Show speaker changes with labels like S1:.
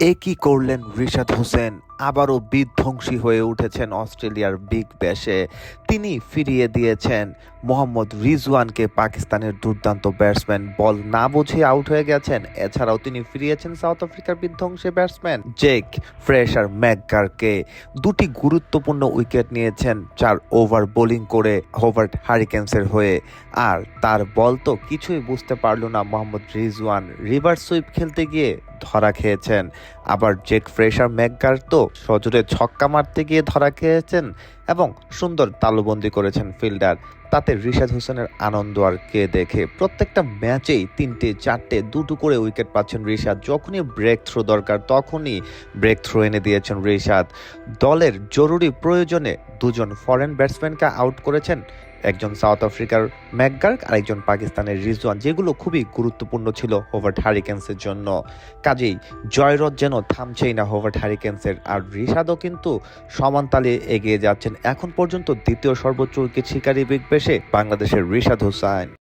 S1: এ করলেন রিশাদ হোসেন? আবারও বিধ্বংসী হয়ে উঠেছেন অস্ট্রেলিয়ার বিগ ব্যাশে। তিনি ফিরিয়ে দিয়েছেন। মোহাম্মদ রিজওয়ানকে পাকিস্তানের দুর্দান্ত ব্যাটসম্যান। বল না বুঝে আউট হয়ে গেছেন। এছাড়াও তিনি ফিরিয়েছেন সাউথ আফ্রিকার বিধ্বংসী ব্যাটসম্যান, জেক ফ্রেশার ম্যাকগারকে। দুটি গুরুত্বপূর্ণ উইকেট নিয়েছেন, চার ওভার বোলিং করে হোভার্ট হারিকেন্সের হয়ে। আর তার বল তো কিছুই বুঝতে পারল না মোহাম্মদ রিজওয়ান। রিভার্স সুইপ খেলতে গিয়ে ধরা খেয়েছেন। আবার জেক ফ্রেশার ম্যাকগার তো সজোরে ছক্কা মারতে গিয়ে ধরা খেয়েছেন এবং সুন্দর তালুবন্দি করেছেন ফিল্ডার। তাতে রিশাদ হোসেনের আনন্দ আর কে দেখে? প্রত্যেকটা ম্যাচেই তিনটে, চারটে, দুটো করে উইকেট পাচ্ছেন রিশাদ। যখনই ব্রেক থ্রো দরকার, তখনই ব্রেক থ্রো এনে দিয়েছেন রিশাদ। দলের জরুরি প্রয়োজনে দুজন ফরেন ব্যাটসম্যানকে আউট করেছেন। একজন সাউথ আফ্রিকার ম্যাকগার্ক আর একজন পাকিস্তানের রিজওয়ান যেগুলো খুবই গুরুত্বপূর্ণ ছিল হোভার্ট হারিকেন্সের জন্য। কাজেই জয়রথ যেন থামছেই না হোভার্ট হারিকেন্সের আর রিশাদও কিন্তু সমান তালে এগিয়ে যাচ্ছেন এখন পর্যন্ত দ্বিতীয় সর্বোচ্চ উইকেট শিকারী বিগ বেশে বাংলাদেশের রিশাদ হোসাইন।